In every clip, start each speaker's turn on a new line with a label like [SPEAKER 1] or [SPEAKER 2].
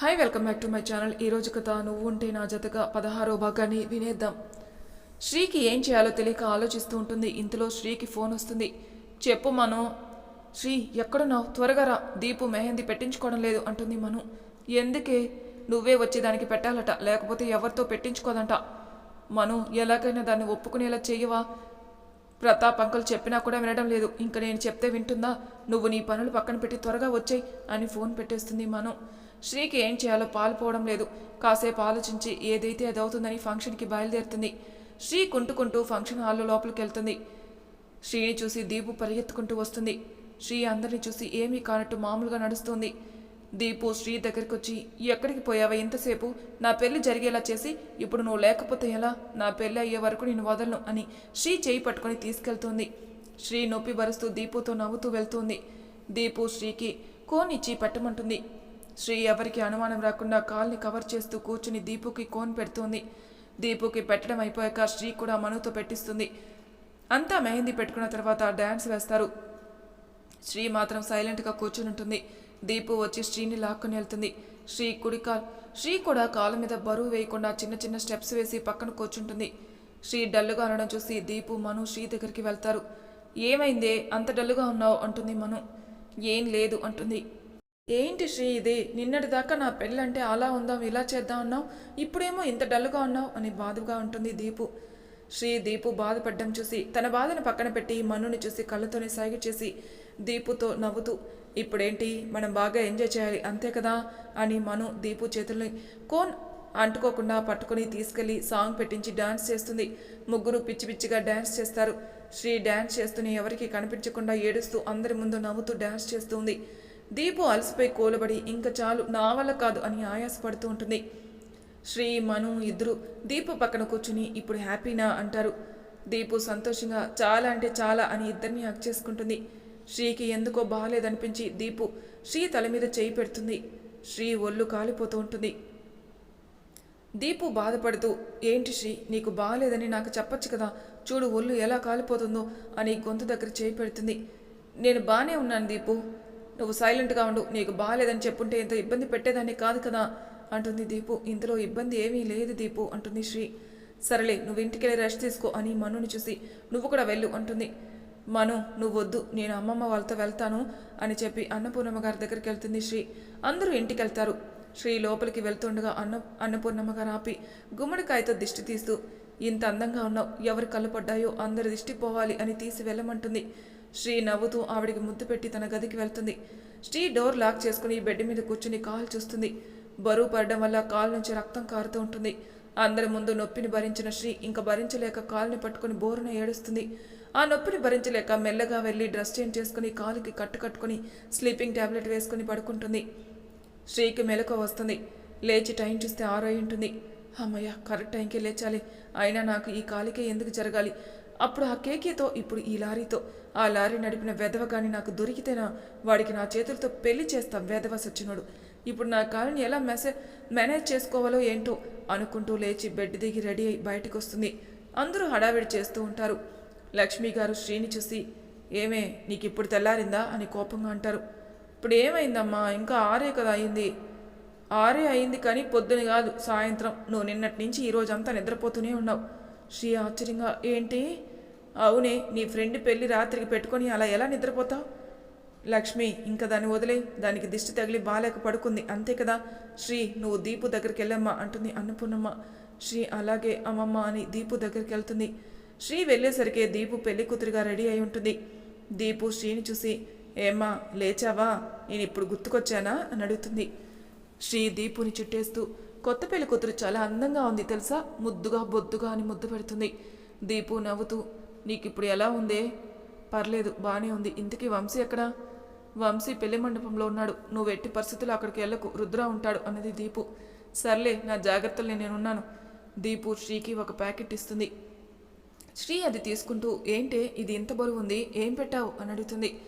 [SPEAKER 1] Hi welcome back to my channel ఈ రోజు కథ నువ్వు ఉంటే నా జతగా పదహారో భాగాన్ని వినేద్దాం. శ్రీకి ఏం చేయాలో తెలియక ఆలోచిస్తూ ఉంటుంది. ఇంతలో శ్రీకి ఫోన్ వస్తుంది. చెప్పు మను. శ్రీ ఎక్కడున్నావు? త్వరగా రా. దీపు మెహందీ పెట్టించుకోవడం లేదు అంటుంది మను. ఎందుకే? నువ్వే వచ్చి దానికి పెట్టాలట. లేకపోతే ఎవరితో పెట్టించుకోదంట. మను ఎలాగైనా దాన్ని ఒప్పుకునేలా చెయ్యవా? ప్రతాప్ అంకుల్ చెప్పినా కూడా వినడం లేదు. ఇంక నేను చెప్తే వింటుందా? నువ్వు నీ పనులు పక్కన పెట్టి త్వరగా వచ్చాయి అని ఫోన్ పెట్టేస్తుంది మనం. శ్రీకి ఏం చేయాలో పాలు పోవడం లేదు. కాసేపు ఆలోచించి ఏదైతే అది అవుతుందని ఫంక్షన్కి బయలుదేరుతుంది. శ్రీ కుంటుకుంటూ ఫంక్షన్ హాల్లో లోపలికి వెళ్తుంది. శ్రీని చూసి దీపు పరిగెత్తుకుంటూ వస్తుంది. శ్రీ అందరిని చూసి ఏమీ కానట్టు మామూలుగా నడుస్తుంది. దీపు శ్రీ దగ్గరికి వచ్చి ఎక్కడికి పోయావా ఇంతసేపు? నా పెళ్ళి జరిగేలా చేసి ఇప్పుడు నువ్వు లేకపోతే ఎలా? నా పెళ్ళి అయ్యే వరకు నేను వదలను అని శ్రీ చేయి పట్టుకొని తీసుకెళ్తుంది. శ్రీ నొప్పి భరుస్తూ దీపుతో నవ్వుతూ వెళ్తుంది. దీపు శ్రీకి కోన్ ఇచ్చి పెట్టమంటుంది. శ్రీ ఎవరికి అనుమానం రాకుండా కాల్ని కవర్ చేస్తూ కూర్చుని దీపుకి కోన్ పెడుతుంది. దీపుకి పెట్టడం అయిపోయాక శ్రీ కూడా మనుతో పెట్టిస్తుంది. అంతా మెహందీ పెట్టుకున్న తర్వాత డ్యాన్స్ వేస్తారు. శ్రీ మాత్రం సైలెంట్గా కూర్చుని ఉంటుంది. దీపు వచ్చి శ్రీని లాక్కొని వెళ్తుంది. శ్రీ కుడికాల్ శ్రీ కూడా కాలు మీద బరువు వేయకుండా చిన్న చిన్న స్టెప్స్ వేసి పక్కన కూర్చుంటుంది. శ్రీ డల్లుగా అనడం చూసి దీపు మను శ్రీ దగ్గరికి వెళ్తారు. ఏమైందే? అంత డల్లుగా ఉన్నావు అంటుంది మను. ఏం లేదు అంటుంది. ఏంటి శ్రీ ఇది? నిన్నటిదాకా నా పెళ్ళంటే అలా ఉందాం ఇలా చేద్దాం అన్నావు. ఇప్పుడేమో ఇంత డల్గా ఉన్నావు అని బాధగా ఉంటుంది దీపు. శ్రీ దీపు బాధపడ్డం చూసి తన బాధను పక్కన పెట్టి మనుని చూసి కళ్ళతోనే సాగి చేసి దీపుతో నవ్వుతూ ఇప్పుడేంటి? మనం బాగా ఎంజాయ్ చేయాలి అంతే కదా? అని మను దీపు చేతుల్ని కోన్ అంటుకోకుండా పట్టుకొని తీసుకెళ్ళి సాంగ్ పెట్టించి డాన్స్ చేస్తుంది. ముగ్గురు పిచ్చి పిచ్చిగా డాన్స్ చేస్తారు. శ్రీ డాన్స్ చేస్తూనే ఎవరికి కనిపించకుండా ఏడుస్తూ అందరి ముందు నవ్వుతూ డాన్స్ చేస్తుంది దీపు అలసిపోయి కూలబడి ఇంకా చాలు నా వల్ల కాదు అని ఆయాసపడుతూ ఉంటుంది. శ్రీ మను ఇద్దరు దీపు పక్కన కూర్చుని ఇప్పుడు హ్యాపీనా? అంటారు. దీపు సంతోషంగా చాలా అంటే చాలా అని ఇద్దరిని హక్ చేసుకుంటుంది. శ్రీకి ఎందుకో బాగాలేదనిపించి దీపు శ్రీ తల మీద చేయి పెడుతుంది. శ్రీ ఒళ్ళు కాలిపోతూ ఉంటుంది. దీపు బాధపడుతూ ఏంటి శ్రీ నీకు బాగాలేదని నాకు చెప్పొచ్చు కదా. చూడు ఒళ్ళు ఎలా కాలిపోతుందో అని గొంతు దగ్గర చేయి పెడుతుంది. నేను బాగానే ఉన్నాను దీపు. నువ్వు సైలెంట్గా ఉండు. నీకు బాగాలేదని చెప్పుంటే ఇంత ఇబ్బంది పెట్టేదాన్ని కాదు కదా అంటుంది దీపు. ఇందులో ఇబ్బంది ఏమీ లేదు దీపు అంటుంది శ్రీ. సరేలే నువ్వు ఇంటికి వెళ్ళి రెస్ట్ తీసుకో అని మనుని చూసి నువ్వు కూడా వెళ్ళు అంటుంది. మను నువ్వొద్దు నేను అమ్మమ్మ వాళ్ళతో వెళ్తాను అని చెప్పి అన్నపూర్ణమ్మ గారి దగ్గరికి వెళ్తుంది శ్రీ. అందరూ ఇంటికి వెళ్తారు శ్రీ లోపలికి వెళ్తుండగా అన్న అన్నపూర్ణమ్మ గారు ఆపి గుమ్మడికాయతో దిష్టి తీస్తూ ఇంత అందంగా ఉన్నావు ఎవరి కళ్ళు పడ్డాయో అందరి దిష్టి పోవాలి అని తీసి వెళ్ళమంటుంది. శ్రీ నవ్వుతూ ఆవిడికి ముద్దు పెట్టి తన గదికి వెళ్తుంది. శ్రీ డోర్ లాక్ చేసుకుని బెడ్ మీద కూర్చుని కాలు చూస్తుంది. బరువు పడడం వల్ల కాలు నుంచి రక్తం కారుతూ ఉంటుంది. అందరి ముందు నొప్పిని భరించిన శ్రీ ఇంకా భరించలేక కాలుని పట్టుకుని బోరున ఏడుస్తుంది. ఆ నొప్పిని భరించలేక మెల్లగా వెళ్ళి డ్రెస్ చేంజ్ చేసుకుని కాలుకి కట్టు కట్టుకుని స్లీపింగ్ టాబ్లెట్ వేసుకుని పడుకుంటుంది. శ్రీకి మెలకు వస్తుంది. లేచి టైం చూస్తే ఆరో అయి ఉంటుంది. అమ్మయ్య కరెక్ట్ టైంకి లేచాలి. అయినా నాకు ఈ కాలికే ఎందుకు జరగాలి? అప్పుడు ఆ కేకేతో ఇప్పుడు ఈ లారీతో ఆ లారీ నడిపిన వెధవ కానీ నాకు దొరికితేనా? వాడికి నా చేతులతో పెళ్ళి చేస్తా వెధవ సచ్చినోడు. ఇప్పుడు నా కాలుని ఎలా మెసేజ్ మేనేజ్ చేసుకోవాలో ఏంటో అనుకుంటూ లేచి బెడ్ దిగి రెడీ అయి బయటకు వస్తుంది అందరూ హడావిడి చేస్తూ ఉంటారు. లక్ష్మి గారు శ్రీని చూసి ఏమే నీకు ఇప్పుడు తెల్లారిందా? అని కోపంగా అంటారు. ఇప్పుడు ఏమైందమ్మా? ఇంకా ఆరే కదా అయింది. ఆరే అయింది కానీ పొద్దున కాదు సాయంత్రం. నువ్వు నిన్నటి నుంచి ఈ నిద్రపోతూనే ఉన్నావు. శ్రీ ఆశ్చర్యంగా ఏంటి? అవునే నీ ఫ్రెండ్ పెళ్ళి రాత్రికి పెట్టుకొని అలా ఎలా నిద్రపోతావు? లక్ష్మి ఇంకా దాన్ని వదిలే దానికి దిష్టి తగిలి బాలేక పడుకుంది. అంతే కదా? శ్రీ నువ్వు దీపు దగ్గరికి వెళ్ళమ్మా అంటుంది అన్నపూర్ణమ్మ. శ్రీ అలాగే అమ్మమ్మ అని దీపు దగ్గరికి వెళ్తుంది శ్రీ వెళ్ళేసరికి దీపు పెళ్ళి కూతురిగా రెడీ అయి ఉంటుంది. దీపు శ్రీని చూసి ఏమ్మా లేచావా? నేను ఇప్పుడు గుర్తుకొచ్చానా? అని అడుగుతుంది. శ్రీ దీపుని చుట్టేస్తూ కొత్త పెళ్ళి కూతురు చాలా అందంగా ఉంది తెలుసా? ముద్దుగా బొద్దుగా అని ముద్దు పెడుతుంది. దీపు నవ్వుతూ నీకు ఇప్పుడు ఎలా ఉందే? పర్లేదు బాగానే ఉంది. ఇంతకీ వంశీ ఎక్కడా? వంశీ పెళ్ళి మండపంలో ఉన్నాడు. నువ్వు ఎట్టి పరిస్థితులు అక్కడికి వెళ్ళకు రుద్ర ఉంటాడు అన్నది దీపు. సర్లే నా జాగ్రత్తలు నేనున్నాను. దీపు శ్రీకి ఒక ప్యాకెట్ ఇస్తుంది. శ్రీ అది తీసుకుంటూ ఏంటే ఇది ఇంత బరువు ఉంది? ఏం పెట్టావు? అని అడుగుతుంది.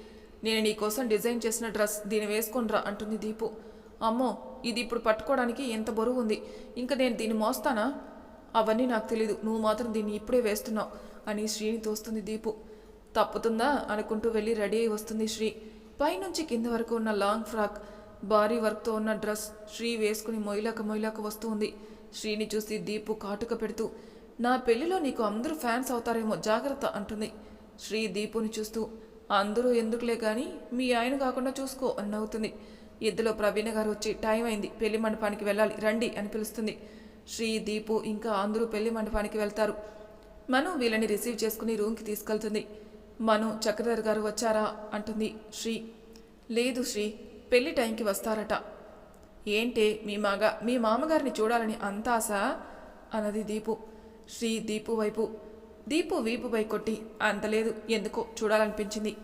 [SPEAKER 1] నేను నీకోసం డిజైన్ చేసిన డ్రెస్. దీన్ని వేసుకొనిరా అంటుంది దీపు. అమ్మో ఇది ఇప్పుడు పట్టుకోవడానికి ఎంత బరువు ఉంది? ఇంకా నేను దీన్ని మోస్తానా? అవన్నీ నాకు తెలీదు. నువ్వు మాత్రం దీన్ని ఇప్పుడే వేస్తున్నావు. అని శ్రీని తోస్తుంది దీపు. తప్పుతుందా? అనుకుంటూ వెళ్ళి రెడీ అయి వస్తుంది శ్రీ. పైనుంచి కింద వరకు ఉన్న లాంగ్ ఫ్రాక్ భారీ వర్క్తో ఉన్న డ్రెస్ శ్రీ వేసుకుని మొయిలాక మొయిలాక వస్తూ ఉంది. శ్రీని చూసి దీపు కాటుక పెడుతూ నా పెళ్ళిలో నీకు అందరూ ఫ్యాన్స్ అవుతారేమో జాగ్రత్త అంటుంది. శ్రీ దీపుని చూస్తూ అందరూ ఎందుకులే కానీ మీ ఆయన కాకుండా చూసుకో అని నవ్వుతుంది. ఇద్దలో ప్రవీణ గారు వచ్చి టైం అయింది పెళ్ళి మండపానికి వెళ్ళాలి రండి అని పిలుస్తుంది. శ్రీ దీపు ఇంకా అందరూ పెళ్ళి మండపానికి వెళ్తారు. మను వీళ్ళని రిసీవ్ చేసుకుని రూమ్కి తీసుకెళ్తుంది. మను చక్రధర్ గారు వచ్చారా? అంటుంది శ్రీ. లేదు శ్రీ పెళ్ళి టైంకి వస్తారట. ఏంటే మీ మాగా మీ మామగారిని చూడాలని అంత ఆశ? అన్నది దీపు. శ్రీ దీపు వైపు. దీపు వీపుపై కొట్టి అంత లేదు ఎందుకో చూడాలనిపించింది.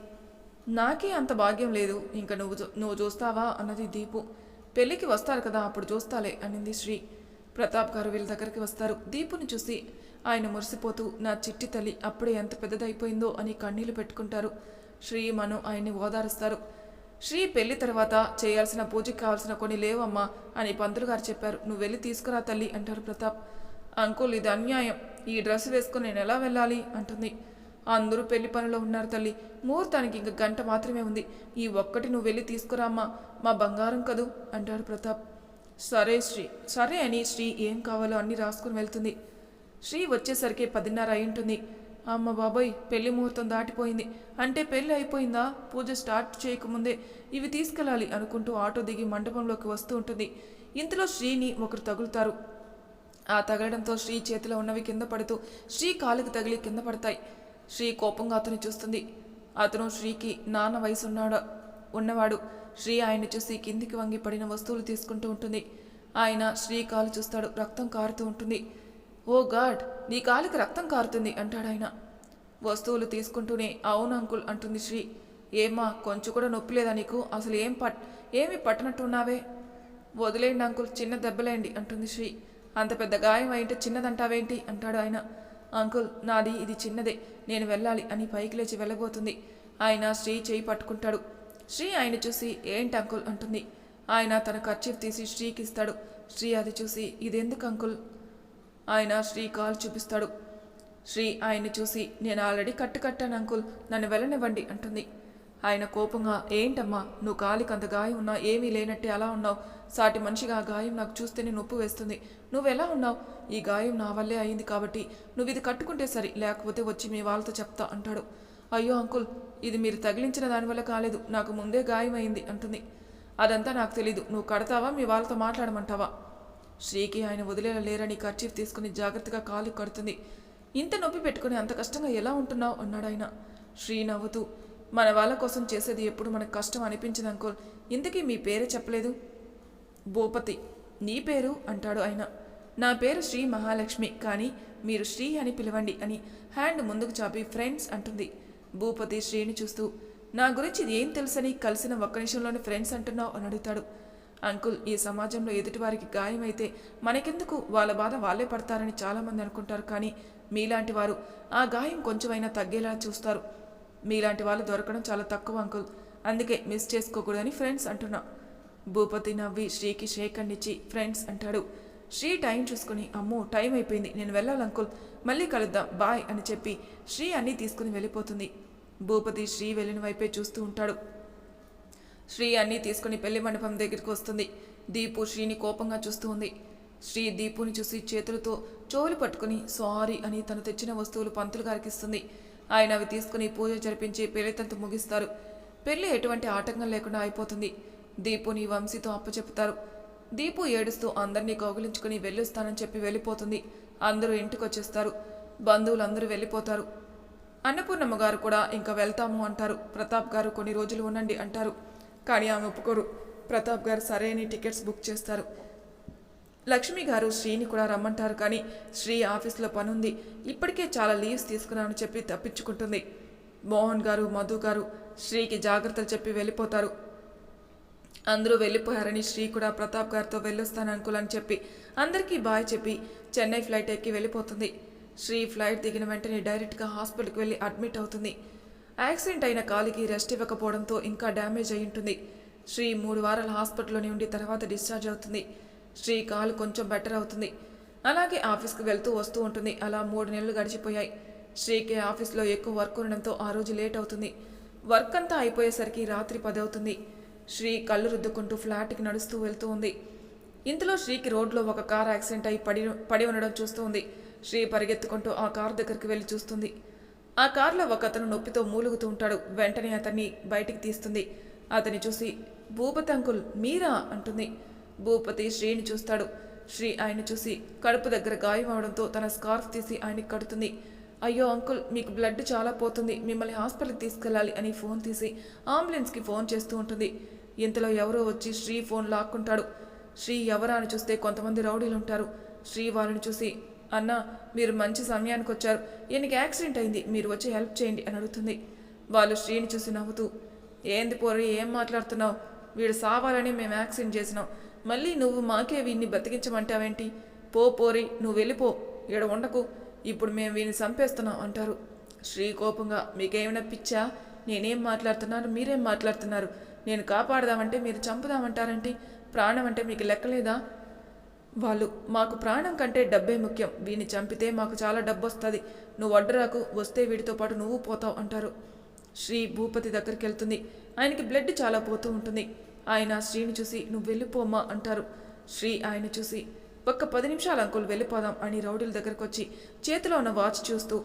[SPEAKER 1] నాకే అంత భాగ్యం లేదు ఇంకా నువ్వు నువ్వు చూస్తావా? అన్నది దీపు. పెళ్ళికి వస్తారు కదా అప్పుడు చూస్తాలే అనింది శ్రీ. ప్రతాప్ గారు వీళ్ళ దగ్గరికి వస్తారు. దీపుని చూసి ఆయన మురిసిపోతూ నా చిట్టి తల్లి అప్పుడే ఎంత పెద్దదైపోయిందో అని కన్నీళ్ళు పెట్టుకుంటారు. శ్రీ మను ఆయన్ని ఓదారుస్తారు. శ్రీ పెళ్ళి తర్వాత చేయాల్సిన పూజకి కావాల్సిన కొన్ని లేవమ్మా అని పంతులు గారు చెప్పారు. నువ్వు వెళ్ళి తీసుకురా తల్లి అంటారు ప్రతాప్. అంకుల్ ఇది అన్యాయం. ఈ డ్రెస్ వేసుకుని నేను ఎలా వెళ్ళాలి? అంటుంది. అందరూ పెళ్ళి పనిలో ఉన్నారు తల్లి. ముహూర్తానికి ఇంక గంట మాత్రమే ఉంది. ఈ ఒక్కటి నువ్వు వెళ్ళి తీసుకురామ్మా మా బంగారం కదూ? అంటాడు ప్రతాప్. సరే శ్రీ. సరే అని శ్రీ ఏం కావాలో అన్ని రాసుకుని వెళ్తుంది. శ్రీ వచ్చేసరికి పదిన్నర అయి ఉంటుంది అమ్మ బాబోయ్ పెళ్ళి ముహూర్తం దాటిపోయింది. అంటే పెళ్ళి అయిపోయిందా? పూజ స్టార్ట్ చేయకముందే ఇవి తీసుకెళ్ళాలి అనుకుంటూ ఆటో దిగి మండపంలోకి వస్తూ ఉంటుంది. ఇంతలో శ్రీని ఒకరు తగులుతారు. ఆ తగలడంతో శ్రీ చేతిలో ఉన్నవి కింద పడుతూ శ్రీ కాలుకి తగిలి కింద పడతాయి. శ్రీ కోపంగా అతను చూస్తుంది. అతను శ్రీకి నాన్న వయసు ఉన్నాడు ఉన్నవాడు. శ్రీ ఆయన్ని చూసి కిందికి వంగి పడిన వస్తువులు తీసుకుంటూ ఉంటుంది. ఆయన శ్రీ కాలు చూస్తాడు. రక్తం కారుతూ ఉంటుంది. ఓ గాడ్ నీ కాలికి రక్తం కారుతుంది అంటాడు ఆయన వస్తువులు తీసుకుంటూనే అవును అంకుల్ అంటుంది శ్రీ. ఏమ్మా కొంచెం కూడా నొప్పి లేదా నీకు? అసలు ఏం పట్ ఏమి పట్టనట్టున్నావే? వదిలేయండి అంకుల్ చిన్న దెబ్బలేండి అంటుంది శ్రీ. అంత పెద్ద గాయం అయింటే చిన్నదంటావేంటి? అంటాడు ఆయన. అంకుల్ నాది ఇది చిన్నదే నేను వెళ్ళాలి అని పైకి లేచి వెళ్ళబోతుంది. ఆయన శ్రీ చేయి పట్టుకుంటాడు. శ్రీ ఆయన చూసి ఏంటి అంకుల్ అంటుంది. ఆయన తన ఖర్చీఫ్ తీసి శ్రీకి ఇస్తాడు శ్రీ అది చూసి ఇదెందుకు అంకుల్? ఆయన శ్రీ కాల్ చూపిస్తాడు. శ్రీ ఆయన్ని చూసి నేను ఆల్రెడీ కట్టు కట్టాను అంకుల్ నన్ను వెళ్ళనివ్వండి అంటుంది. ఆయన కోపంగా ఏంటమ్మా నువ్వు కాలికి అంత గాయం ఉన్నా ఏమీ లేనట్టే అలా ఉన్నావు. సాటి మనిషిగా ఆ గాయం నాకు చూస్తేనే నొప్పి వేస్తుంది. నువ్వెలా ఉన్నావు? ఈ గాయం నా వల్లే అయింది కాబట్టి నువ్వు ఇది కట్టుకుంటే సరి లేకపోతే వచ్చి మీ వాళ్ళతో చెప్తా అంటాడు. అయ్యో అంకుల్ ఇది మీరు తగిలించిన దానివల్ల కాలేదు నాకు ముందే గాయం అయింది అంటుంది. అదంతా నాకు తెలీదు నువ్వు కడతావా? మీ వాళ్ళతో మాట్లాడమంటావా? శ్రీకి ఆయన వదిలేలా లేరని కర్చీఫ్ తీసుకుని జాగ్రత్తగా కాలు కడుతుంది. ఇంత నొప్పి పెట్టుకుని అంత కష్టంగా ఎలా ఉంటున్నావు? అన్నాడు ఆయన. శ్రీ నవ్వుతూ మన వాళ్ళ కోసం చేసేది ఎప్పుడు మనకు కష్టం అనిపించింది అంకుల్. ఇంతకీ మీ పేరే చెప్పలేదు? భూపతి. నీ పేరు? అంటాడు ఆయన. నా పేరు శ్రీ మహాలక్ష్మి కానీ మీరు శ్రీ అని పిలవండి అని హ్యాండ్ ముందుకు చాపి ఫ్రెండ్స్ అంటుంది. భూపతి శ్రీని చూస్తూ నా గురించి ఏం తెలుసని కలిసిన ఒక్క నిమిషంలోనే ఫ్రెండ్స్ అంటున్నావు? అని అడుగుతాడు. అంకుల్ ఈ సమాజంలో ఎదుటివారికి గాయమైతే మనకెందుకు? వాళ్ళ బాధ వాళ్ళే పడతారని చాలామంది అనుకుంటారు కానీ మీలాంటి వారు ఆ గాయం కొంచెమైనా తగ్గేలా చూస్తారు. మీలాంటి వాళ్ళు దొరకడం చాలా తక్కువ అంకుల్. అందుకే మిస్ చేసుకోకూడదని ఫ్రెండ్స్ అంటున్నా. భూపతి నవ్వి శ్రీకి షేక్ ఫ్రెండ్స్ అంటాడు. శ్రీ టైం చూసుకుని అమ్మో టైం అయిపోయింది. నేను వెళ్ళాలి అంకుల్. మళ్ళీ కలుద్దాం. బాయ్ అని చెప్పి శ్రీ అన్నీ తీసుకుని వెళ్ళిపోతుంది. భూపతి శ్రీ వెళ్ళిన వైపే చూస్తూ ఉంటాడు. శ్రీ అన్నీ తీసుకుని పెళ్ళి మండపం దగ్గరికి వస్తుంది. దీపు శ్రీని కోపంగా చూస్తూ ఉంది. శ్రీ దీపుని చూసి చేతులతో చెవులు పట్టుకుని సారీ అని తను తెచ్చిన వస్తువులు పంతులు గారికి ఇస్తుంది. ఆయన అవి తీసుకుని పూజ జరిపించి పెళ్ళితంతు ముగిస్తారు. పెళ్ళి ఎటువంటి ఆటంకం లేకుండా అయిపోతుంది. దీపుని వంశీతో అప్పచెపుతారు. దీపు ఏడుస్తూ అందరినీ కౌగులించుకుని వెళ్ళొస్తానని చెప్పి వెళ్ళిపోతుంది. అందరూ ఇంటికి వచ్చేస్తారు బంధువులు అందరూ వెళ్ళిపోతారు. అన్నపూర్ణమ్మ గారు కూడా ఇంకా వెళ్తాము అంటారు. ప్రతాప్ గారు కొన్ని రోజులు ఉండండి అంటారు. కానీ ఆమె ఒప్పుకోరు. ప్రతాప్ గారు సరైన టికెట్స్ బుక్ చేస్తారు. లక్ష్మి గారు శ్రీని కూడా రమ్మంటారు కానీ శ్రీ ఆఫీస్లో పనుంది. ఇప్పటికే చాలా లీవ్స్ తీసుకున్నామని చెప్పి తప్పించుకుంటుంది. మోహన్ గారు మధు గారు శ్రీకి జాగ్రత్తలు చెప్పి వెళ్ళిపోతారు. అందరూ వెళ్ళిపోయారని శ్రీ కూడా ప్రతాప్ గారితో వెళ్ళొస్తాను అనుకోలని చెప్పి అందరికీ బాయ్ చెప్పి చెన్నై ఫ్లైట్ ఎక్కి వెళ్ళిపోతుంది. శ్రీ ఫ్లైట్ దిగిన వెంటనే డైరెక్ట్గా హాస్పిటల్కి వెళ్ళి అడ్మిట్ అవుతుంది. యాక్సిడెంట్ అయిన కాలికి రెస్ట్ ఇవ్వకపోవడంతో ఇంకా డ్యామేజ్ అయి ఉంటుంది. శ్రీ మూడు వారాల హాస్పిటల్లోనే ఉండి తర్వాత డిశ్చార్జ్ అవుతుంది. శ్రీ కాలు కొంచెం బెటర్ అవుతుంది. అలాగే ఆఫీస్కి వెళ్తూ వస్తూ ఉంటుంది. అలా మూడు నెలలు గడిచిపోయాయి. శ్రీకి ఆఫీస్లో ఎక్కువ వర్క్ ఉండడంతో ఆ రోజు లేట్ అవుతుంది. వర్క్ అంతా అయిపోయేసరికి రాత్రి పది అవుతుంది శ్రీ కళ్ళు రుద్దుకుంటూ ఫ్లాట్కి నడుస్తూ వెళ్తూ ఉంది. ఇంతలో శ్రీకి రోడ్లో ఒక కార్ యాక్సిడెంట్ అయి పడి పడి ఉండడం చూస్తూ ఉంది. శ్రీ పరిగెత్తుకుంటూ ఆ కార్ దగ్గరికి వెళ్ళి చూస్తుంది. ఆ కార్లో ఒక అతను నొప్పితో మూలుగుతూ ఉంటాడు. వెంటనే అతన్ని బయటికి తీస్తుంది. అతని చూసి భూపతి అంకుల్ మీరా? అంటుంది. భూపతి శ్రీని చూస్తాడు. శ్రీ ఆయన చూసి కడుపు దగ్గర గాయం అవడంతో తన స్కార్ఫ్ తీసి ఆయనకి కడుతుంది. అయ్యో అంకుల్ మీకు బ్లడ్ చాలా పోతుంది. మిమ్మల్ని హాస్పిటల్కి తీసుకెళ్ళాలి అని ఫోన్ తీసి అంబులెన్స్కి ఫోన్ చేస్తూ ఉంటుంది. ఇంతలో ఎవరో వచ్చి శ్రీ ఫోన్ లాక్కుంటాడు. శ్రీ ఎవరా అని చూస్తే కొంతమంది రౌడీలు ఉంటారు శ్రీ వాళ్ళని చూసి అన్న మీరు మంచి సమయానికి వచ్చారు ఈయనకి యాక్సిడెంట్ అయింది. మీరు వచ్చి హెల్ప్ చేయండి అని అడుగుతుంది. వాళ్ళు శ్రీని చూసి నవ్వుతూ ఏంది పోరి ఏం మాట్లాడుతున్నావు? వీడు సావాలని మేము యాక్సిడెంట్ చేసినాం. మళ్ళీ నువ్వు మాకే వీడిని బతికించమంటావేంటి? పో పోరి నువ్వు వెళ్ళిపో. ఈడ ఉండకు. ఇప్పుడు మేము వీడిని చంపేస్తున్నాం అంటారు. శ్రీ కోపంగా మీకేమైనా పిచ్చా? నేనేం మాట్లాడుతున్నాను మీరేం మాట్లాడుతున్నారు? నేను కాపాడదామంటే మీరు చంపుదామంటారంటే? ప్రాణం అంటే మీకు లెక్కలేదా? వాళ్ళు మాకు ప్రాణం కంటే డబ్బే ముఖ్యం. వీని చంపితే మాకు చాలా డబ్బు వస్తుంది నువ్వు అడ్డరాకు వస్తే వీడితో పాటు నువ్వు పోతావు అంటారు. శ్రీ భూపతి దగ్గరికి వెళ్తుంది ఆయనకి బ్లడ్ చాలా పోతూ ఉంటుంది. ఆయన శ్రీని చూసి నువ్వు వెళ్ళిపోమ్మా అంటారు. శ్రీ ఆయన చూసి ఒక్క పది నిమిషాలు అంకుల్ వెళ్ళిపోదాం అని రౌడీల దగ్గరకు వచ్చి చేతిలో ఉన్న వాచ్ చూస్తూ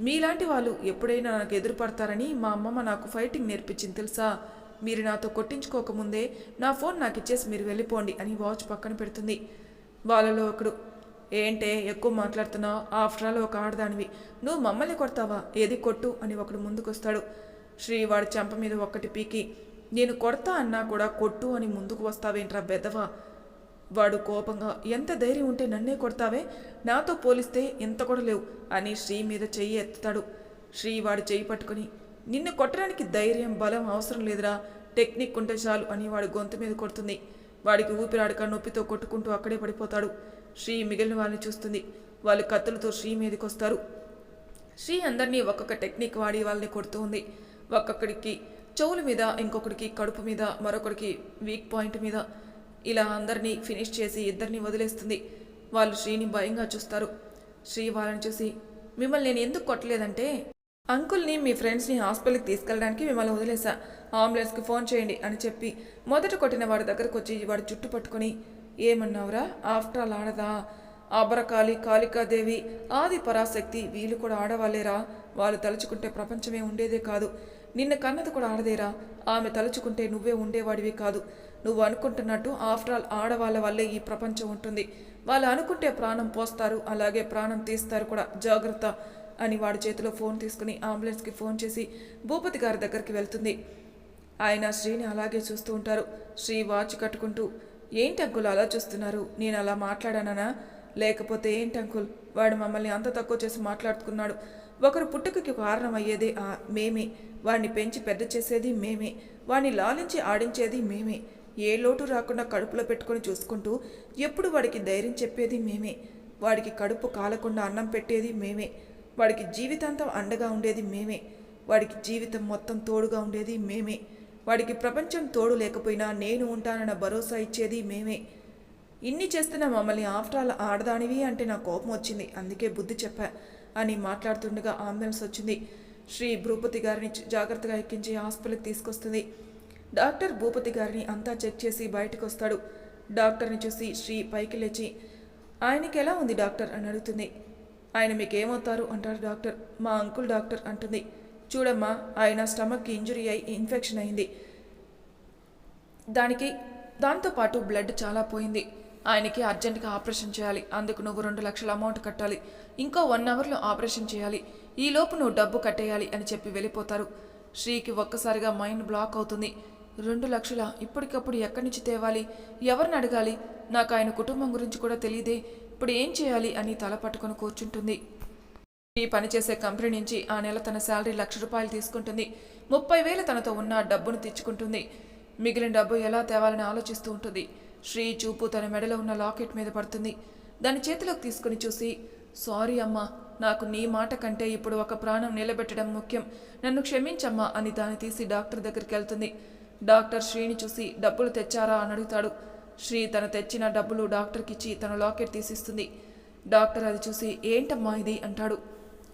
[SPEAKER 1] మీలాంటి వాళ్ళు ఎప్పుడైనా నాకు ఎదురుపడతారని మా అమ్మమ్మ నాకు ఫైటింగ్ నేర్పించింది తెలుసా? మీరు నాతో కొట్టించుకోకముందే నా ఫోన్ నాకు ఇచ్చేసి మీరు వెళ్ళిపోండి అని వాచ్ పక్కన పెడుతుంది. వాళ్ళలో ఒకడు ఏంటే ఎక్కువ మాట్లాడుతున్నావు? ఆఫ్టర్ ఆల్ ఒక ఆడదానివి. నువ్వు మమ్మల్ని కొడతావా? ఏది కొట్టు? అని ఒకడు ముందుకొస్తాడు. శ్రీ వాడి చెంప మీద ఒక్కటి పీకి. నేను కొడతా అన్నా కూడా కొట్టు అని ముందుకు వస్తావేంట్రా బెదవా వాడు కోపంగా ఎంత ధైర్యం ఉంటే నన్నే కొడతావే? నాతో పోలిస్తే ఎంత కూడా లేవు అని శ్రీ మీద చెయ్యి ఎత్తుతాడు. శ్రీ వాడు చెయ్యి పట్టుకుని నిన్ను కొట్టడానికి ధైర్యం బలం అవసరం లేదురా. టెక్నిక్ ఉంటే చాలు అని వాడు గొంతు మీద కొడుతుంది. వాడికి ఊపిరాడక నొప్పితో కొట్టుకుంటూ అక్కడే పడిపోతాడు. శ్రీ మిగిలిన వాళ్ళని చూస్తుంది. వాళ్ళు కత్తులతో శ్రీ మీదకి వస్తారు శ్రీ అందరినీ ఒక్కొక్క టెక్నిక్ వాడి వాళ్ళని కొడుతూ ఉంది. ఒక్కొక్కడికి చెవుల మీద ఇంకొకడికి కడుపు మీద మరొకడికి వీక్ పాయింట్ మీద. ఇలా అందరినీ ఫినిష్ చేసి ఇద్దరిని వదిలేస్తుంది. వాళ్ళు శ్రీని భయంగా చూస్తారు. శ్రీ వాళ్ళని చూసి మిమ్మల్ని నేను ఎందుకు కొట్టలేదంటే అంకుల్ని మీ ఫ్రెండ్స్ని హాస్పిటల్కి తీసుకెళ్ళడానికి మిమ్మల్ని వదిలేసా అంబులెన్స్కి ఫోన్ చేయండి అని చెప్పి మొదట కొట్టిన వాడి దగ్గరకు వచ్చి వాడి జుట్టు పట్టుకొని ఏమన్నావురా? ఆఫ్టర్ ఆల్ ఆడదా? అబరకాళి కాళికాదేవి ఆది పరాశక్తి వీళ్ళు కూడా ఆడవాళ్ళేరా? వాళ్ళు తలుచుకుంటే ప్రపంచమే ఉండేదే కాదు. నిన్న కన్నది కూడా ఆడదేరా? ఆమె తలుచుకుంటే నువ్వే ఉండేవాడివి కాదు. నువ్వు అనుకుంటున్నట్టు ఆఫ్టర్ ఆల్ ఆడవాళ్ళ వల్లే ఈ ప్రపంచం ఉంటుంది. వాళ్ళు అనుకుంటే ప్రాణం పోస్తారు అలాగే ప్రాణం తీస్తారు కూడా. జాగ్రత్త. అని వాడి చేతిలో ఫోన్ తీసుకుని అంబులెన్స్కి ఫోన్ చేసి భూపతి గారి దగ్గరికి వెళ్తుంది. ఆయన శ్రీని అలాగే చూస్తూ ఉంటారు. శ్రీ వాచ్ కట్టుకుంటూ ఏంటి అంకుల్ అలా చూస్తున్నారు? నేను అలా మాట్లాడానా లేకపోతే ఏంటి అంకుల్? వాడు మమ్మల్ని అంత తక్కువ చేసి మాట్లాడుకున్నాడు ఒకరు పుట్టుకకి కారణం అయ్యేది ఆ మేమే. వాడిని పెంచి పెద్ద చేసేది మేమే. వాడిని లాలించి ఆడించేది మేమే. ఏ లోటు రాకుండా కడుపులో పెట్టుకొని చూసుకుంటూ ఎప్పుడు వాడికి ధైర్యం చెప్పేది మేమే. వాడికి కడుపు కాలకుండా అన్నం పెట్టేది మేమే. వాడికి జీవితాంతం అండగా ఉండేది మేమే. వాడికి జీవితం మొత్తం తోడుగా ఉండేది మేమే. వాడికి ప్రపంచం తోడు లేకపోయినా నేను ఉంటానన్న భరోసా ఇచ్చేది మేమే. ఇన్ని చేస్తున్న మమ్మల్ని ఆఫ్టర్ ఆల్ ఆడదానివి అంటే నా కోపం వచ్చింది. అందుకే బుద్ధి చెప్పా అని మాట్లాడుతుండగా అంబులెన్స్ వచ్చింది. శ్రీ భూపతి గారిని జాగ్రత్తగా ఎక్కించి హాస్పిటల్కి తీసుకొస్తుంది. డాక్టర్ భూపతి గారిని అంతా చెక్ చేసి బయటకు వస్తాడు డాక్టర్ని చూసి శ్రీ పైకి లేచి ఆయనకి ఎలా ఉంది డాక్టర్? అని అడుగుతుంది. ఆయన మీకేమవుతారు అంటారు డాక్టర్. మా అంకుల్ డాక్టర్ అంటుంది. చూడమ్మా ఆయన స్టమక్కి ఇంజురీ అయి ఇన్ఫెక్షన్ అయింది. దానికి దాంతోపాటు బ్లడ్ చాలా పోయింది. ఆయనకి అర్జెంటుగా ఆపరేషన్ చేయాలి. అందుకు నువ్వు రెండు లక్షల అమౌంట్ కట్టాలి. ఇంకో వన్ అవర్లో ఆపరేషన్ చేయాలి. ఈ లోపు నువ్వు డబ్బు కట్టేయాలి అని చెప్పి వెళ్ళిపోతారు. శ్రీకి ఒక్కసారిగా మైండ్ బ్లాక్ అవుతుంది. రెండు లక్షల ఇప్పటికప్పుడు ఎక్కడి నుంచి తేవాలి? ఎవరిని అడగాలి? నాకు ఆయన కుటుంబం గురించి కూడా తెలియదే. ఇప్పుడు ఏం చేయాలి? అని తల పట్టుకొని కూర్చుంటుంది. ఈ పనిచేసే కంపెనీ నుంచి ఆ నెల తన శాలరీ లక్ష రూపాయలు తీసుకుంటుంది. ముప్పై వేలు తనతో ఉన్న డబ్బును తెచ్చుకుంటుంది. మిగిలిన డబ్బు ఎలా తేవాలని ఆలోచిస్తూ ఉంటుంది. శ్రీ చూపు తన మెడలో ఉన్న లాకెట్ మీద పడుతుంది. దాని చేతిలోకి తీసుకుని చూసి సారీ అమ్మా నాకు నీ మాట కంటే ఇప్పుడు ఒక ప్రాణం నిలబెట్టడం ముఖ్యం. నన్ను క్షమించమ్మా అని దాన్ని తీసి డాక్టర్ దగ్గరికి వెళ్తుంది. డాక్టర్ శ్రీని చూసి డబ్బులు తెచ్చారా అని అడుగుతాడు. శ్రీ తను తెచ్చిన డబ్బులు డాక్టర్కి ఇచ్చి తన లాకెట్ తీసిస్తుంది. డాక్టర్ అది చూసి ఏంటమ్మా ఇది? అంటాడు.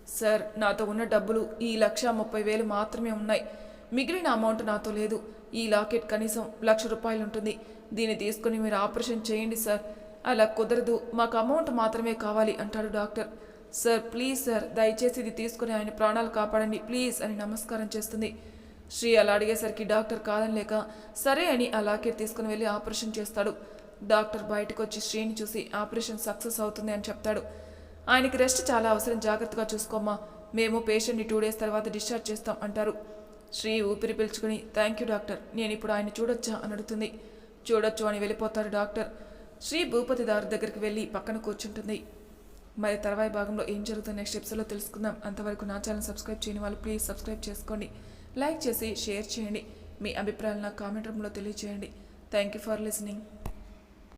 [SPEAKER 1] సార్ నాతో ఉన్న డబ్బులు ఈ లక్ష ముప్పై వేలు మాత్రమే ఉన్నాయి. మిగిలిన అమౌంట్ నాతో లేదు. ఈ లాకెట్ కనీసం లక్ష రూపాయలు ఉంటుంది. దీన్ని తీసుకుని మీరు ఆపరేషన్ చేయండి సార్. అలా కుదరదు. మాకు అమౌంట్ మాత్రమే కావాలి అంటాడు డాక్టర్. Sir please sir. దయచేసి ఇది తీసుకుని ఆయన ప్రాణాలు కాపాడండి. ప్లీజ్ అని నమస్కారం చేస్తుంది. శ్రీ అలా అడిగేసరికి డాక్టర్ కాదని లేక సరే అని ఆ తీసుకుని వెళ్ళి ఆపరేషన్ చేస్తాడు. డాక్టర్ బయటకు వచ్చి శ్రీని చూసి ఆపరేషన్ సక్సెస్ అవుతుంది అని చెప్తాడు. ఆయనకి రెస్ట్ చాలా అవసరం జాగ్రత్తగా చూసుకోమ్మా. మేము పేషెంట్ని టూ డేస్ తర్వాత డిశ్చార్జ్ చేస్తాం అంటారు. శ్రీ ఊపిరి పీల్చుకుని థ్యాంక్ యూ డాక్టర్ నేను ఇప్పుడు ఆయన చూడొచ్చా అని అడుగుతుంది. చూడొచ్చు అని వెళ్ళిపోతారు డాక్టర్. శ్రీ భూపతి దారి దగ్గరికి వెళ్ళి పక్కన కూర్చుంటుంది. మరి తర్వాయి భాగంలో ఏం జరుగుతుంది నెక్స్ట్ ఎపిసోడ్లో తెలుసుకుందాం. అంతవరకు నా ఛానల్ సబ్స్క్రైబ్ చేయని వాళ్ళు ప్లీజ్ సబ్స్క్రైబ్ చేసుకోండి. లైక్ చేసి షేర్ చేయండి. మీ అభిప్రాయాలను కామెంట్ రూమ్లో తెలియజేయండి థ్యాంక్ యూ ఫర్ లిసనింగ్